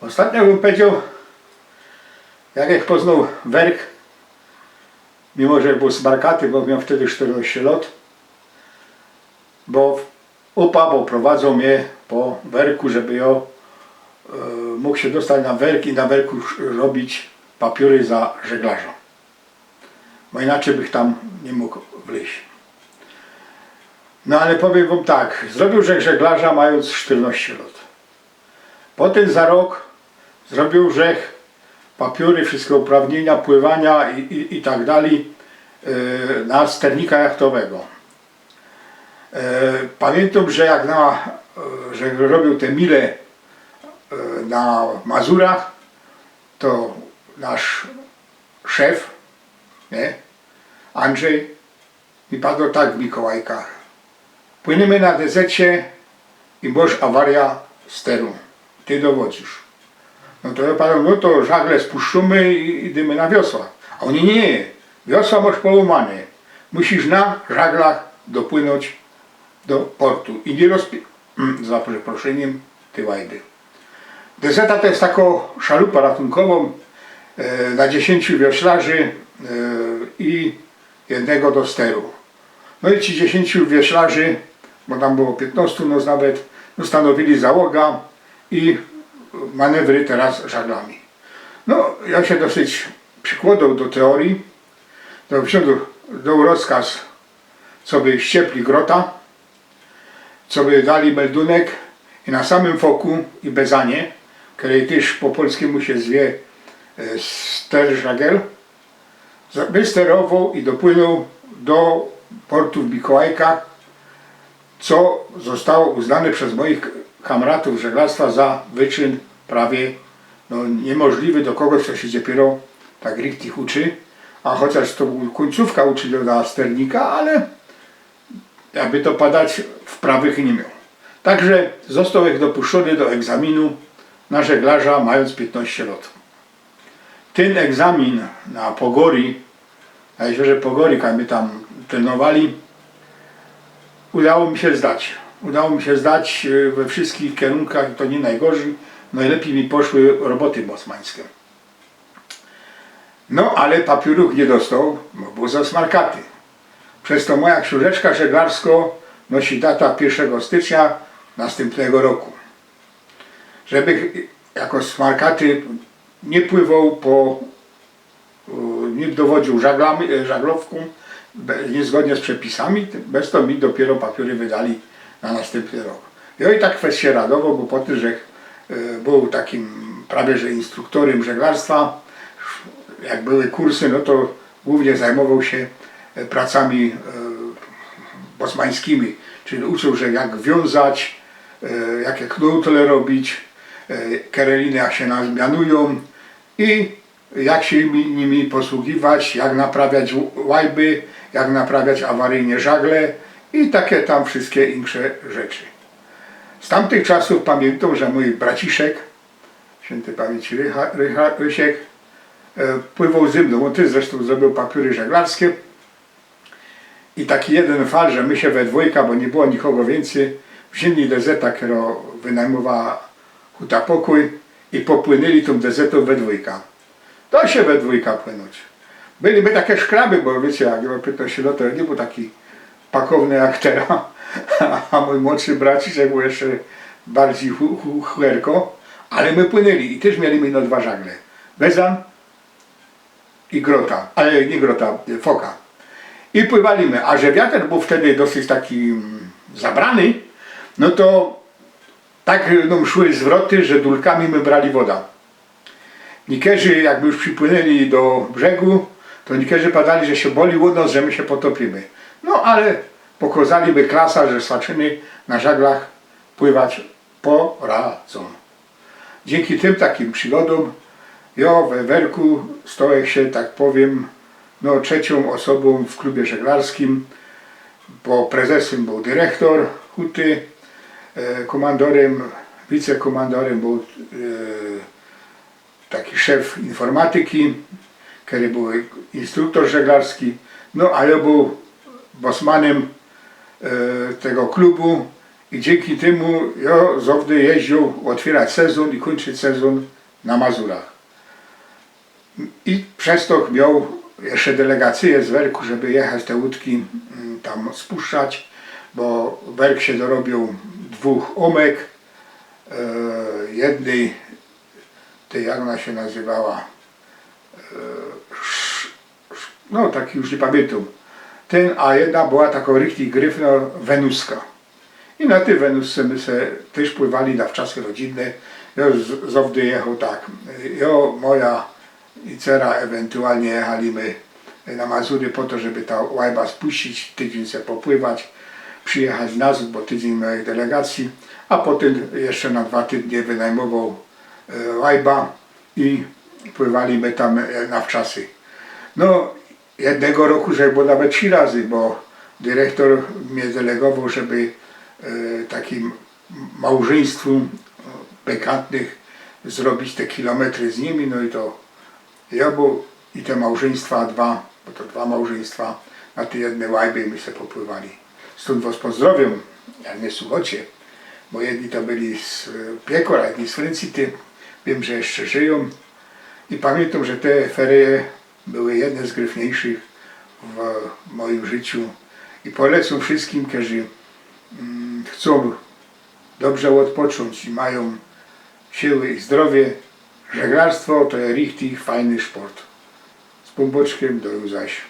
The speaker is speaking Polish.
Ostatnio bym powiedział, jak poznał werk, mimo że był z Barkaty, bo miał wtedy 14 lat, bo upa, bo prowadzą mnie po werku, żeby ja e, mógł się dostać na werk i na werku robić papiery za żeglarza. Bo inaczej bych tam nie mógł wleźć. No ale powiem wam tak, zrobił że żeglarza mając 14 lat. Potem za rok zrobił rzech, papiery, wszystkie uprawnienia, pływania i, i, i tak dalej yy, na sternika jachtowego. E, Pamiętam, że jak na, e, że robił te mile e, na Mazurach, to nasz szef, nie, Andrzej, mi padło tak w Mikołajkach. Płyniemy na dezecie i boż awaria steru. Ty dowodzisz. No to ja padłem, no to żagle spuszczamy i idziemy na wiosła. A oni nie, wiosła masz połamane. Musisz na żaglach dopłynąć do portu i nie rozpi... Mm, za przeproszeniem, ty łajdy. Dezeta to jest taką szalupę ratunkową e, na 10 wioślarzy e, i jednego do steru. No i ci 10 wioślarzy, bo tam było 15 no nawet, no stanowili załoga i manewry teraz żaglami. No, ja się dosyć przykładał do teorii, to wziął dał rozkaz, co by ściepli grota, co by dali meldunek i na samym foku i bezanie, której też po polskiemu się zwie e, sterżagel, wysterował i dopłynął do portu w Mikołajkach, co zostało uznane przez moich kamratów żeglarstwa za wyczyn prawie no, niemożliwy do kogoś, kto się dopiero tak richtig uczy, a chociaż to końcówka uczenia sternika, ale jakby to padać wprawych nie miał. Także został jak dopuszczony do egzaminu na żeglarza mając 15 lat. Ten egzamin na Pogori, na jeziorze Pogori, jak my tam trenowali, udało mi się zdać. Udało mi się zdać e, we wszystkich kierunkach to nie najgorzej. Najlepiej mi poszły roboty bosmańskie. No ale papierów nie dostał, bo był za smarkaty. Przez to moja książeczka żeglarsko nosi data 1 stycznia następnego roku. Żeby jako smarkaty nie pływał po, nie dowodził żaglami, żaglowką niezgodnie z przepisami, bez to mi dopiero papiery wydali na następny rok. Ja i tak kwestię radował, bo po tym, że był takim prawie że instruktorem żeglarstwa, jak były kursy, no to głównie zajmował się e, pracami e, bosmańskimi, czyli uczył, że jak wiązać, e, jakie knutle robić, kereliny jak się nazmianują i jak się nimi, posługiwać, jak naprawiać łajby, jak naprawiać awaryjnie żagle i takie tam wszystkie insze rzeczy. Z tamtych czasów pamiętam, że mój braciszek, święty pamięci Rysiek, e, pływał ze mną. On też zresztą zrobił papiery żeglarskie. I taki jeden fal, że my się we dwójka, bo nie było nikogo więcej, wzięli dezeta, która wynajmowała huta pokój i popłynęli tą dezetą we dwójka. To się we dwójka płynąć. Byliby takie szkraby, bo wiecie, jak miał 15 lat, to nie był taki pakowny jak teraz. A mój młodszy braciszek był jeszcze bardziej hu, hu, chuerko, ale my płynęli i też mieliśmy no dwa żagle. Bezan i grota, ale nie grota, foka. I pływaliśmy, a że wiatr był wtedy dosyć taki mm, zabrany, no to tak nam szły zwroty, że dulkami my brali woda. Nikerzy jakby już przypłynęli do brzegu, to nikerzy padali, że się boli łódząc, że my się potopimy. No ale pokazaliby klasa, że swaczyny na żaglach pływać poradzą. Dzięki tym takim przygodom ja we Werku stoję się, tak powiem, no, trzecią osobą w klubie żeglarskim, bo prezesem był dyrektor huty, e, komandorem, wicekomandorem był e, taki szef informatyki, który był instruktor żeglarski, no a ja był bosmanem tego klubu I dzięki temu ja zawsze jeździł otwierać sezon i kończyć sezon na Mazurach. I przez to miał jeszcze delegację z Werku, żeby jechać te łódki mm, tam spuszczać, bo Werk się dorobił dwóch omek, e, jednej, tej jak ona się nazywała, e, no tak już nie pamiętam, ten, a jedna była taka richtig gryfna wenuska. I na tej Wenusce my se też pływali na wczasy rodzinne. Ja z- zawsze jechał tak. Ja, moja i cera ewentualnie jechaliśmy na Mazury po to, żeby ta łajba spuścić, tydzień se popływać, przyjechać na zód, bo tydzień mojej delegacji, a potem jeszcze na dwa tygodnie wynajmował e, łajba i pływaliśmy tam e, na wczasy. No, jednego roku, że było nawet trzy razy, bo dyrektor mnie delegował, żeby e, takim małżeństwu e, bekantnych zrobić te kilometry z nimi, no i to ja był i te małżeństwa dwa, bo to dwa małżeństwa na te jedne łajby my se popływali. Stąd was pozdrowiam, jak mnie słuchacie, bo jedni to byli z e, Piekor, a jedni z Fręcity, wiem, że jeszcze żyją i pamiętam, że te ferie były jedne z gryfniejszych w moim życiu i polecam wszystkim, którzy mm, chcą dobrze odpocząć i mają siły i zdrowie. Żeglarstwo to jest richtig fajny sport. Z pomboczkiem do zaś.